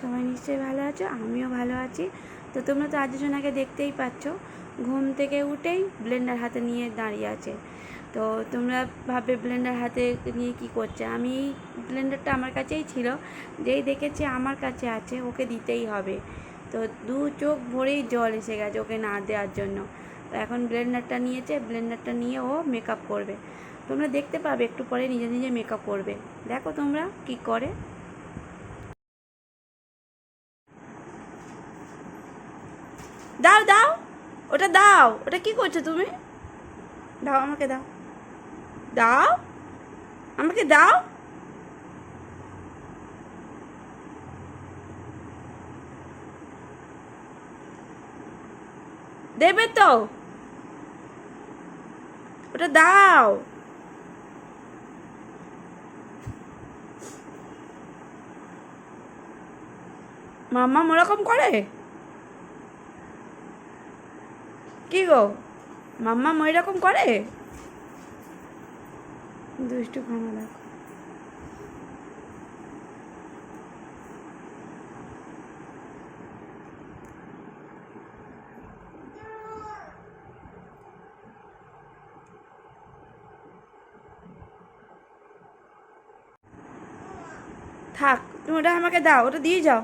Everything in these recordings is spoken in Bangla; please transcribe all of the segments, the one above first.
সবাই নিশ্চয়ই ভালো আছো, আমিও ভালো আছি। তো তোমরা তো আজ আর্যসোনাকে দেখতেই পাচ্ছ, ঘুম থেকে উঠেই ব্লেন্ডার হাতে নিয়ে দাঁড়িয়ে আছে। তো তোমরা ভাবে ব্লেন্ডার হাতে নিয়ে কি করছে? আমি ব্লেন্ডারটা আমার কাছেই ছিল, যেই দেখেছে আমার কাছে আছে, ওকে দিতেই হবে। তো দু চোখ ভরেই জল এসে গেছে ওকে না দেওয়ার জন্য। তো এখন ব্লেন্ডারটা নিয়েছে ব্লেন্ডারটা নিয়ে ও মেকআপ করবে। তোমরা দেখতে পাবে, একটু পরে নিজে নিজে মেকআপ করবে। দেখো তোমরা কি করে। দাও দাও। ওটা দাও। ওটা কি করছ তুমি? দাও আমাকে, দাও। দাও? আমাকে দাও। দেবে তো। ওটা দাও। মাম্মা ওরকম করে? কি গো? মাম্মা ওই রকম করে? দুষ্টু খানা দেখো। থাক তুমি ওটা আমাকে দাও ওটা দিয়ে যাও।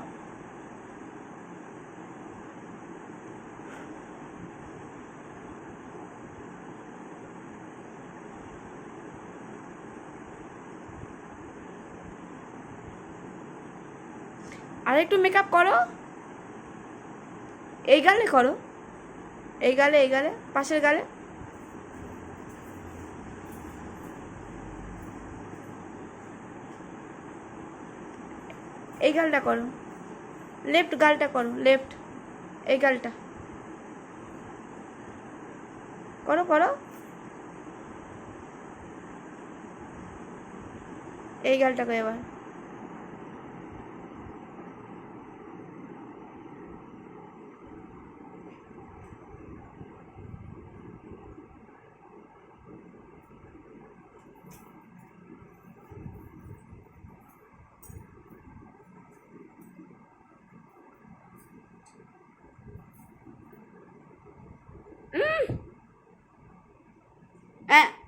আর একটু মেকআপ করো। এই গালে করো। এই গালে এই গালে, পাশের গালে। এই গালটা করো। লেফট গালটা করো লেফট এই গালটা। করো করো। এই গালটা করো এবার। Eh.